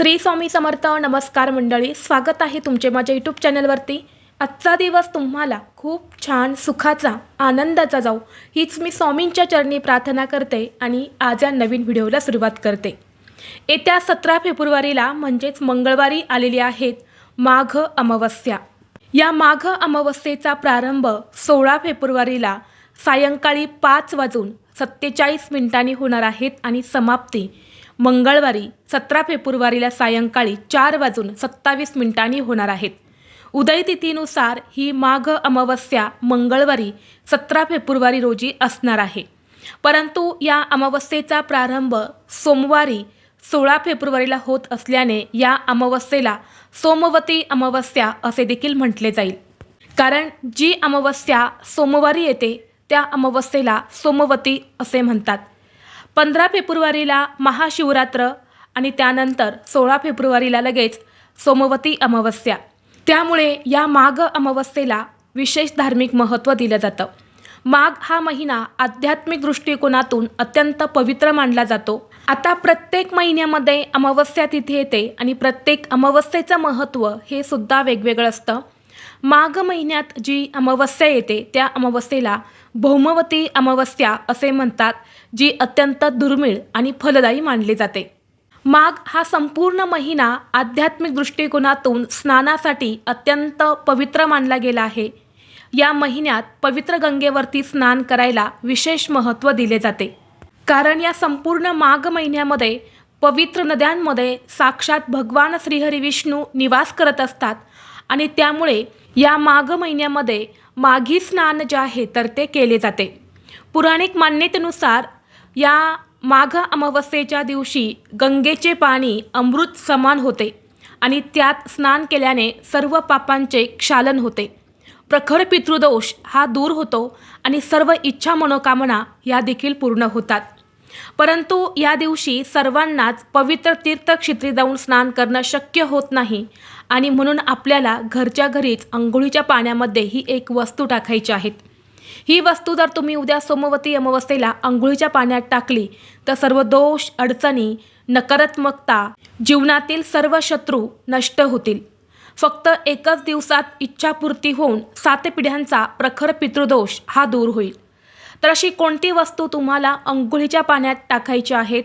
श्री स्वामी समर्थ नमस्कार मंडळी स्वागत आहे तुमचे माझ्या यूट्यूब चॅनलवरती आजचा दिवस तुम्हाला खूप छान सुखाचा आनंदाचा जाऊ हीच मी स्वामींच्या चरणी प्रार्थना करते आणि आज या नवीन व्हिडिओला सुरुवात करते. येत्या सतरा फेब्रुवारीला म्हणजेच मंगळवारी आलेली आहेत माघ अमावस्या. या माघ अमावस्येचा प्रारंभ सोळा फेब्रुवारीला सायंकाळी पाच वाजून सत्तेचाळीस मिनिटांनी होणार आहेत आणि समाप्ती मंगळवारी सतरा फेब्रुवारीला सायंकाळी चार वाजून सत्तावीस मिनिटांनी होणार आहेत. उदयतिथीनुसार ही माघ अमावस्या मंगळवारी सतरा फेब्रुवारी रोजी असणार आहे. परंतु या अमावस्येचा प्रारंभ सोमवारी सोळा फेब्रुवारीला होत असल्याने या अमावस्येला सोमवती अमावस्या असे देखील म्हटले जाईल. कारण जी अमावस्या सोमवारी येते त्या अमावस्येला सोमवती असे म्हणतात. पंधरा फेब्रुवारीला महाशिवरात्र आणि त्यानंतर सोळा फेब्रुवारीला लगेच सोमवती अमावस्या. त्यामुळे या माघ अमावस्येला विशेष धार्मिक महत्त्व दिलं जातं. माघ हा महिना आध्यात्मिक दृष्टिकोनातून अत्यंत पवित्र मानला जातो. आता प्रत्येक महिन्यामध्ये अमावस्या तिथे येते आणि प्रत्येक अमावस्येचं महत्त्व हे सुद्धा वेगवेगळं असतं. माघ महिन्यात जी अमावस्या येते त्या अमावस्येला भौमवती अमावस्या असे म्हणतात जी अत्यंत दुर्मिळ आणि फलदायी मानली जाते. माघ हा संपूर्ण महिना आध्यात्मिक दृष्टिकोनातून स्नानासाठी अत्यंत पवित्र मानला गेला आहे. या महिन्यात पवित्र गंगेवरती स्नान करायला विशेष महत्त्व दिले जाते. कारण या संपूर्ण माघ महिन्यामध्ये पवित्र नद्यांमध्ये साक्षात भगवान श्रीहरी विष्णू निवास करत असतात आणि त्यामुळे या माघ महिन्यामध्ये माघी स्नान जे आहे तर ते केले जाते. पुराणिक मान्यतेनुसार या माघ अमावस्येच्या दिवशी गंगेचे पाणी अमृत समान होते आणि त्यात स्नान केल्याने सर्व पापांचे क्षालन होते. प्रखर पितृदोष हा दूर होतो आणि सर्व इच्छा मनोकामना या देखील पूर्ण होतात. परंतु या दिवशी सर्वांनाच पवित्र तीर्थक्षेत्री जाऊन स्नान करणं शक्य होत नाही. आणि म्हणून आपल्याला घरच्या घरीच अंघोळीच्या पाण्यामध्ये ही एक वस्तू टाकायची आहेत ही वस्तू जर तुम्ही उद्या सोमवती अमावस्येला अंघोळीच्या पाण्यात टाकली तर सर्व दोष अडचणी नकारात्मकता जीवनातील सर्व शत्रू नष्ट होतील. फक्त एकच दिवसात इच्छापूर्ती होऊन सात पिढ्यांचा प्रखर पितृदोष हा दूर होईल. तर अशी कोणती वस्तू तुम्हाला अंघोळीच्या पाण्यात टाकायची आहेत?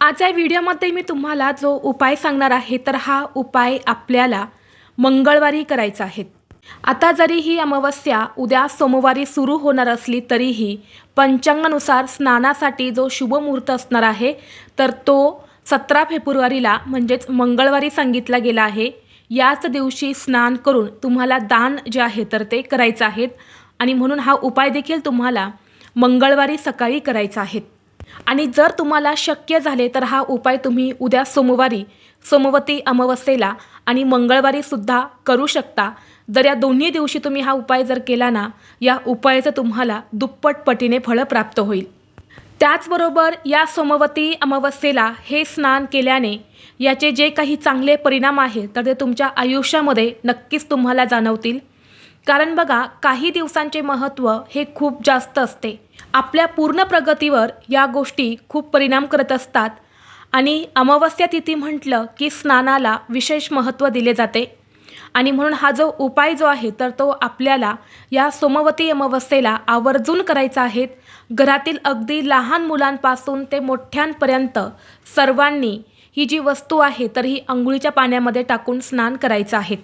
आज या व्हिडिओमध्ये मी तुम्हाला जो उपाय सांगणार आहे तर हा उपाय आपल्याला मंगळवारी करायचा आहे. आता जरी ही अमावस्या उद्या सोमवारी सुरू होणार असली तरीही पंचांगानुसार स्नानासाठी जो शुभमुहूर्त असणार आहे तर तो सतरा फेब्रुवारीला म्हणजेच मंगळवारी सांगितला गेला आहे. याच दिवशी स्नान करून तुम्हाला दान जे आहे तर ते करायचं आहेत आणि म्हणून हा उपाय देखील तुम्हाला मंगळवारी सकाळी करायचा आहे. आणि जर तुम्हाला शक्य झाले तर हा उपाय तुम्ही उद्या सोमवारी सोमवती अमावस्येला आणि मंगळवारीसुद्धा करू शकता. जर या दोन्ही दिवशी तुम्ही हा उपाय जर केला ना या उपायाचं तुम्हाला दुप्पट पटीने फळं प्राप्त होईल. त्याचबरोबर या सोमवती अमावस्येला हे स्नान केल्याने याचे जे काही चांगले परिणाम आहेत तर ते तुमच्या आयुष्यामध्ये नक्कीच तुम्हाला जाणवतील. कारण बघा काही दिवसांचे महत्त्व हे खूप जास्त असते. आपल्या पूर्ण प्रगतीवर या गोष्टी खूप परिणाम करत असतात. आणि अमावस्या तिथी म्हटलं की स्नानाला विशेष महत्त्व दिले जाते. आणि म्हणून हा जो उपाय जो आहे तर तो आपल्याला या सोमवती अमावस्येला आवर्जून करायचा आहे. घरातील अगदी लहान मुलांपासून ते मोठ्यांपर्यंत सर्वांनी ही जी वस्तू आहे तर ही अंघोळीच्या पाण्यामध्ये टाकून स्नान करायचं आहे.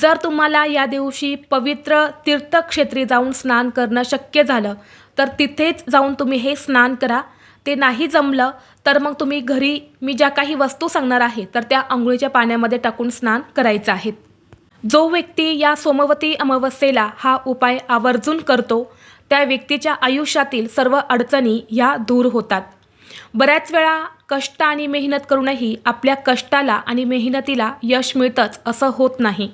जर तुम्हाला या दिवशी पवित्र तीर्थक्षेत्री जाऊन स्नान करणं शक्य झालं तर तिथेच जाऊन तुम्ही हे स्नान करा. ते नाही जमलं तर मग तुम्ही घरी मी ज्या काही वस्तू सांगणार आहे तर त्या आंघोळीच्या पाण्यामध्ये टाकून स्नान करायचं आहे जो व्यक्ती या सोमवती अमावस्येला हा उपाय आवर्जून करतो त्या व्यक्तीच्या आयुष्यातील सर्व अडचणी ह्या दूर होतात. बऱ्याच वेळा कष्ट आणि मेहनत करूनही आपल्या कष्टाला आणि मेहनतीला यश मिळतंच असं होत नाही.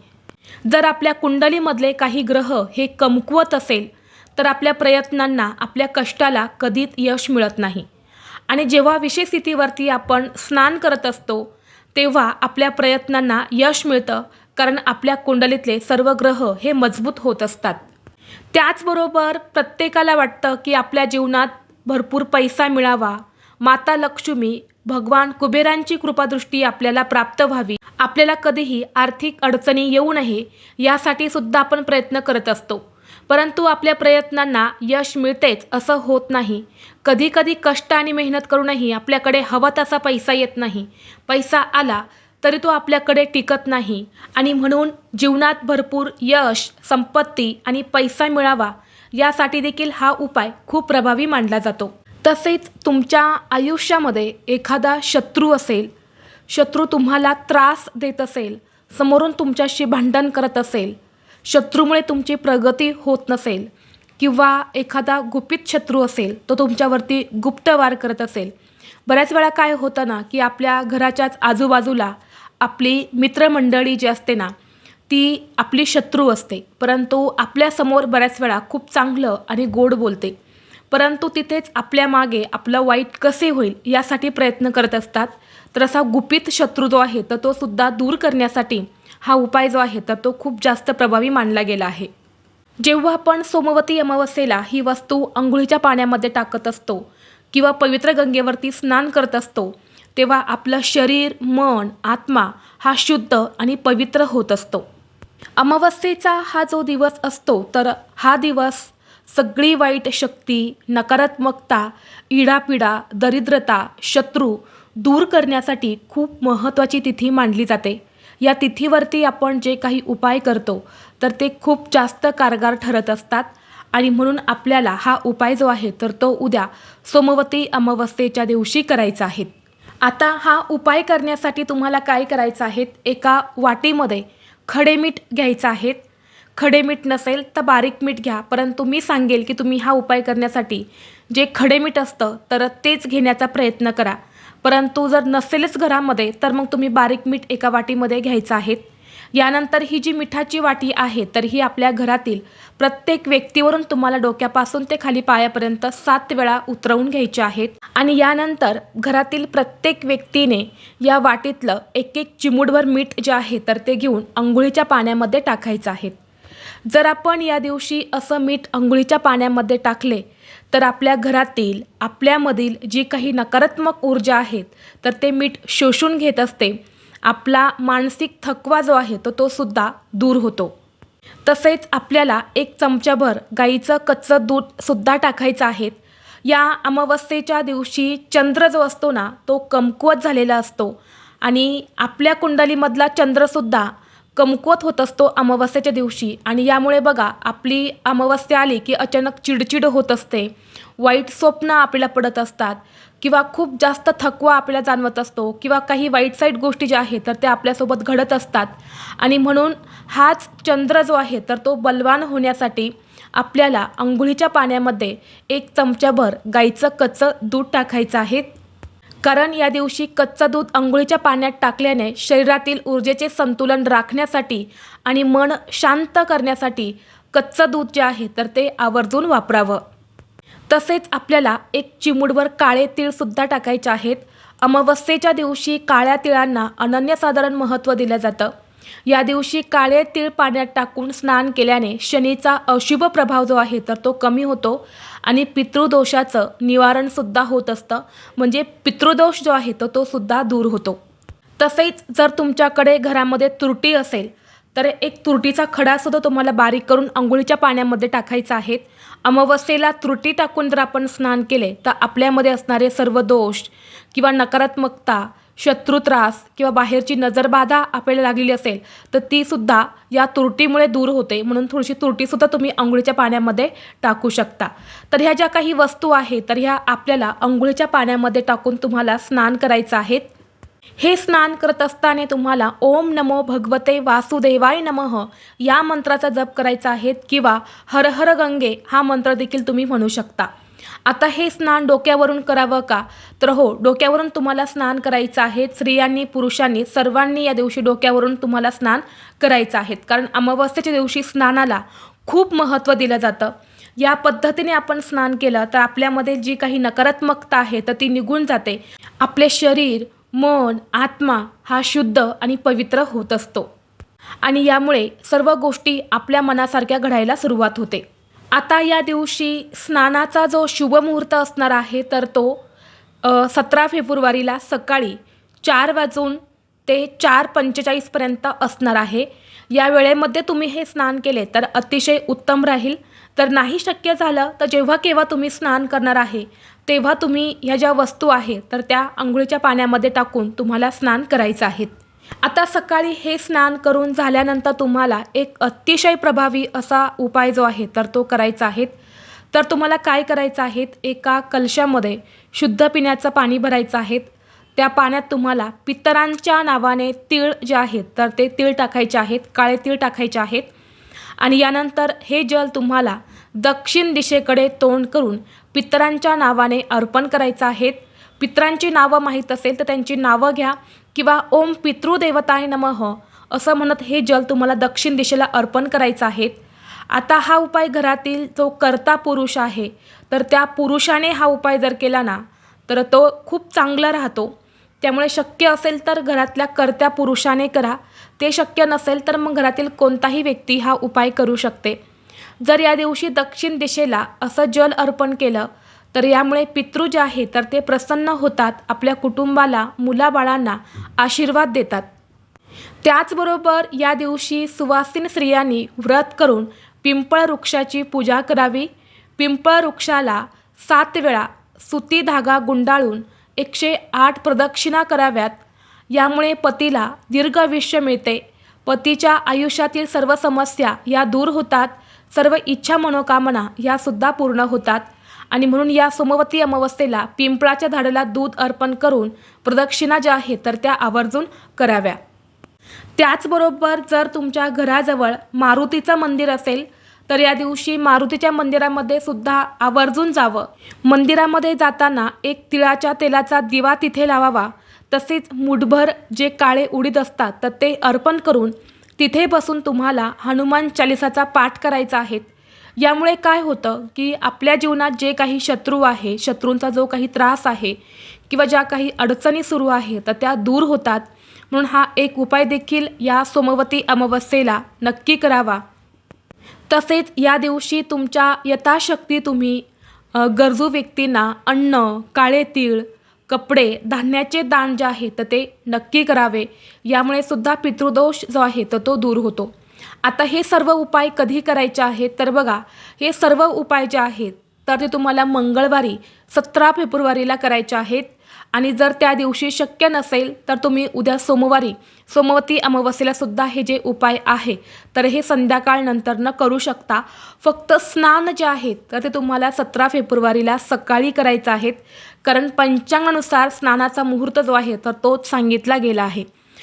जर आपल्या कुंडलीमधले काही ग्रह हे कमकुवत असेल तर आपल्या प्रयत्नांना आपल्या कष्टाला कधीच यश मिळत नाही. आणि जेव्हा विशेष स्थितीवरती आपण स्नान करत असतो तेव्हा आपल्या प्रयत्नांना यश मिळतं कारण आपल्या कुंडलीतले सर्व ग्रह हे मजबूत होत असतात. त्याचबरोबर प्रत्येकाला वाटतं की आपल्या जीवनात भरपूर पैसा मिळावा. माता लक्ष्मी भगवान कुबेरांची कृपादृष्टी आपल्याला प्राप्त व्हावी. आपल्याला कधीही आर्थिक अडचणी येऊ नये यासाठी सुद्धा आपण प्रयत्न करत असतो. परंतु आपल्या प्रयत्नांना यश मिळतेच असं होत नाही. कधीकधी कष्ट आणि मेहनत करूनही आपल्याकडे हवा तसा पैसा येत नाही. पैसा आला तरी तो आपल्याकडे टिकत नाही. आणि म्हणून जीवनात भरपूर यश संपत्ती आणि पैसा मिळावा यासाठी देखील हा उपाय खूप प्रभावी मानला जातो. तसेच तुमच्या आयुष्यामध्ये एखादा शत्रू असेल शत्रू तुम्हाला त्रास देत असेल समोरून तुमच्याशी भांडण करत असेल शत्रूमुळे तुमची प्रगती होत नसेल किंवा एखादा गुपित शत्रू असेल तो तुमच्यावरती गुप्तवार करत असेल. बऱ्याच वेळा काय होतं ना की आपल्या घराच्याच आजूबाजूला आपली मित्रमंडळी जी असते ना ती आपली शत्रू असते. परंतु आपल्यासमोर बऱ्याच वेळा खूप चांगलं आणि गोड बोलते. परंतु तिथेच आपल्या मागे आपलं वाईट कसे होईल यासाठी प्रयत्न करत असतात. तर असा गुपित शत्रू जो आहे तर तो सुद्धा दूर करण्यासाठी हा उपाय जो आहे तर तो खूप जास्त प्रभावी मानला गेला आहे. जेव्हा आपण सोमवती अमावस्येला ही वस्तू आंघोळीच्या पाण्यामध्ये टाकत असतो किंवा पवित्र गंगेवरती स्नान करत असतो तेव्हा आपलं शरीर मन आत्मा हा शुद्ध आणि पवित्र होत असतो. अमावस्येचा हा जो दिवस असतो तर हा दिवस सगळी वाईट शक्ती नकारात्मकता इडापिडा दरिद्रता शत्रू दूर करण्यासाठी खूप महत्त्वाची तिथी मानली जाते. या तिथीवरती आपण जे काही उपाय करतो तर ते खूप जास्त कारगार ठरत असतात. आणि म्हणून आपल्याला हा उपाय जो आहे तर तो उद्या सोमवती अमावस्येच्या दिवशी करायचा आहे. आता हा उपाय करण्यासाठी तुम्हाला काय करायचं आहे? एका वाटीमध्ये खडे मीठ घ्यायचं आहेत खडे मीठ नसेल तर बारीक मीठ घ्या. परंतु मी सांगेल की तुम्ही हा उपाय करण्यासाठी जे खडे मीठ असतं तर तेच घेण्याचा प्रयत्न करा. परंतु जर नसेलच घरामध्ये तर मग तुम्ही बारीक मीठ एका वाटीमध्ये घ्यायचं आहे. यानंतर ही जी मिठाची वाटी आहे तर ही आपल्या घरातील प्रत्येक व्यक्तीवरून तुम्हाला डोक्यापासून ते खाली पायापर्यंत सात वेळा उतरवून घ्यायचे आहेत. आणि यानंतर घरातील प्रत्येक व्यक्तीने या वाटीतलं एक एक चिमूटभर मीठ जे आहे तर ते घेऊन आंघोळीच्या पाण्यामध्ये टाकायचं आहे. जर आपण या दिवशी असं मीठ अंघोळीच्या पाण्यामध्ये टाकले तर आपल्या घरातील आपल्यामधील जी काही नकारात्मक ऊर्जा आहेत तर ते मीठ शोषून घेत असते. आपला मानसिक थकवा जो आहे तो तो सुद्धा दूर होतो. तसेच आपल्याला एक चमचाभर गाईचं कच्चं दूधसुद्धा टाकायचं आहे. या अमावस्येच्या दिवशी चंद्र जो असतो ना तो कमकुवत झालेला असतो. आणि आपल्या कुंडलीमधला चंद्रसुद्धा कमकुवत होत असतो अमावस्येच्या दिवशी. आणि यामुळे बघा आपली अमावस्या आली की अचानक चिडचिड होत असते. वाईट स्वप्न आपल्याला पडत असतात. किंवा खूप जास्त थकवा आपल्याला जाणवत असतो. किंवा काही वाईट साईट गोष्टी ज्या आहेत तर त्या आपल्यासोबत घडत असतात. आणि म्हणून हाच चंद्र जो आहे तर तो बलवान होण्यासाठी आपल्याला अंघोळीच्या पाण्यामध्ये एक चमच्याभर गाईचं कच्चं दूध टाकायचं आहे. कारण या दिवशी कच्चं दूध अंघोळीच्या पाण्यात टाकल्याने शरीरातील ऊर्जेचे संतुलन राखण्यासाठी आणि मन शांत करण्यासाठी कच्चं दूध जे आहे तर ते आवर्जून वापरावं. तसेच आपल्याला एक चिमुडवर काळे तीळसुद्धा टाकायचे आहेत. अमावस्येच्या दिवशी काळ्या तिळांना अनन्यसाधारण महत्त्व दिलं जातं. या दिवशी काळे तीळ पाण्यात टाकून स्नान केल्याने शनीचा अशुभ प्रभाव जो आहे तर तो कमी होतो. आणि पितृदोषाचं निवारणसुद्धा होत असतं. म्हणजे पितृदोष जो आहे तो तो सुद्धा दूर होतो. तसेच जर तुमच्याकडे घरामध्ये तुरटी असेल तर एक तुरटीचा खडासुद्धा तुम्हाला बारीक करून अंघोळीच्या पाण्यामध्ये टाकायचा आहे. अमावस्येला त्रुटी टाकून जर आपण स्नान केले तर आपल्यामध्ये असणारे सर्व दोष किंवा नकारात्मकता शत्रुत्रास किंवा बाहेरची नजरबाधा आपल्याला लागलेली असेल तर तीसुद्धा या तुरटीमुळे दूर होते. म्हणून थोडीशी तुरटीसुद्धा तुम्ही अंघोळीच्या पाण्यामध्ये टाकू शकता. तर ह्या ज्या काही वस्तू आहेत तर ह्या आपल्याला अंघोळीच्या पाण्यामध्ये टाकून तुम्हाला स्नान करायचं आहेत हे स्नान करत असताना तुम्हाला ओम नमो भगवते वासुदेवाय नमः या मंत्राचा जप करायचा आहे किंवा हर हर गंगे हा मंत्र देखील तुम्ही म्हणू शकता. आता हे स्नान डोक्यावरून करावं का? तर हो डोक्यावरून तुम्हाला स्नान करायचं आहे. स्त्रियांनी पुरुषांनी सर्वांनी या दिवशी डोक्यावरून तुम्हाला स्नान करायचं आहे कारण अमावस्येच्या दिवशी स्नानाला खूप महत्त्व दिलं जातं. या पद्धतीने आपण स्नान केलं तर आपल्यामध्ये जी काही नकारात्मकता आहे तर ती निघून जाते. आपले शरीर मन आत्मा हा शुद्ध आणि पवित्र होत असतो. आणि यामुळे सर्व गोष्टी आपल्या मनासारख्या घडायला सुरुवात होते. आता या दिवशी स्नानाचा जो शुभमुहूर्त असणार आहे तर तो सतरा फेब्रुवारीला सकाळी चार वाजून ते चार पंचेचाळीसपर्यंत असणार आहे. या वेळेमध्ये तुम्ही हे स्नान केले तर अतिशय उत्तम राहील. तर नाही शक्य झालं तर जेव्हा केव्हा तुम्ही स्नान करणार आहे तेव्हा तुम्ही ह्या ज्या वस्तू आहे तर त्या आंघोळीच्या पाण्यामध्ये टाकून तुम्हाला स्नान करायचं आहे. आता सकाळी हे स्नान करून झाल्यानंतर तुम्हाला एक अतिशय प्रभावी असा उपाय जो आहे तर तो करायचा आहे. तर तुम्हाला काय करायचं आहे एका कलशामध्ये शुद्ध पिण्याचं पाणी भरायचं आहे. त्या पाण्यात तुम्हाला पितरांच्या नावाने तीळ जे आहेत तर ते तीळ टाकायचे आहेत काळे तीळ टाकायचे आहेत आणि यानंतर हे जल तुम्हाला दक्षिण दिशेकडे तोंड करून पितरांच्या नावाने अर्पण करायचं आहेत पितरांची नावं माहीत असेल तर त्यांची नावं घ्या. किंवा ओम पितृदेवताय नमः असं म्हणत हे जल तुम्हाला दक्षिण दिशेला अर्पण करायचं आहे आता हा उपाय घरातील जो कर्ता पुरुष आहे तर त्या पुरुषाने हा उपाय जर केला ना तर तो खूप चांगला राहतो. त्यामुळे शक्य असेल तर घरातल्या कर्त्या पुरुषाने करा. ते शक्य नसेल तर मग घरातील कोणताही व्यक्ती हा उपाय करू शकते. जर या दिवशी दक्षिण दिशेला असं जल अर्पण केलं तर यामुळे पितृ जे आहे तर ते प्रसन्न होतात आपल्या कुटुंबाला मुलाबाळांना आशीर्वाद देतात. त्याचबरोबर या दिवशी सुवासीन स्त्रियांनी व्रत करून पिंपळ वृक्षाची पूजा करावी. पिंपळ वृक्षाला सात वेळा सुती धागा गुंडाळून एकशे आठ प्रदक्षिणा कराव्यात. यामुळे पतीला दीर्घ आयुष्य मिळते. पतीच्या आयुष्यातील सर्व समस्या या दूर होतात. सर्व इच्छा मनोकामना यासुद्धा पूर्ण होतात. आणि म्हणून या सोमवती अमावस्येला पिंपळाच्या झाडाला दूध अर्पण करून प्रदक्षिणा ज्या आहेत तर त्या आवर्जून कराव्या. त्याचबरोबर जर तुमच्या घराजवळ मारुतीचं मंदिर असेल तर या दिवशी मारुतीच्या मंदिरामध्ये सुद्धा आवर्जून जावं. मंदिरामध्ये जाताना एक तिळाच्या तेलाचा दिवा तिथे लावावा. तसेच मुठभर जे काळे उडीद असतात तर ते अर्पण करून तिथे बसून तुम्हाला हनुमान चालिसाचा पाठ करायचा आहे. यामुळे काय होतं की आपल्या जीवनात जे काही शत्रू आहे शत्रूंचा जो काही त्रास आहे किंवा ज्या काही अडचणी सुरू आहे तर त्या दूर होतात. म्हणून हा एक उपाय देखील या सोमवती अमावस्येला नक्की करावा. तसेच या दिवशी तुमच्या यथाशक्ती तुम्ही गरजू व्यक्तींना अन्न काळे तीळ कपडे धान्याचे दान जे आहे तर ते नक्की करावे. यामुळे सुद्धा पितृदोष जो आहे तर तो दूर होतो. आता हे सर्व उपाय कधी करायचे आहेत? तर बघा हे सर्व उपाय जे आहेत तर ते तुम्हाला मंगळवारी सतरा फेब्रुवारीला करायचे आहेत. आणि जर त्या दिवशी शक्य नसेल तर तुम्ही उद्या सोमवारी सोमवती अमावस्येला सुद्धा हे जे उपाय आहे तर हे संध्याकाळ नंतरनं करू शकता. फक्त स्नान जे आहेत तर ते तुम्हाला सतरा फेब्रुवारीला सकाळी करायचं आहेत. कारण पंचांगानुसार स्नानाचा मुहूर्त जो आहे तर तोच सांगितला गेला आहे.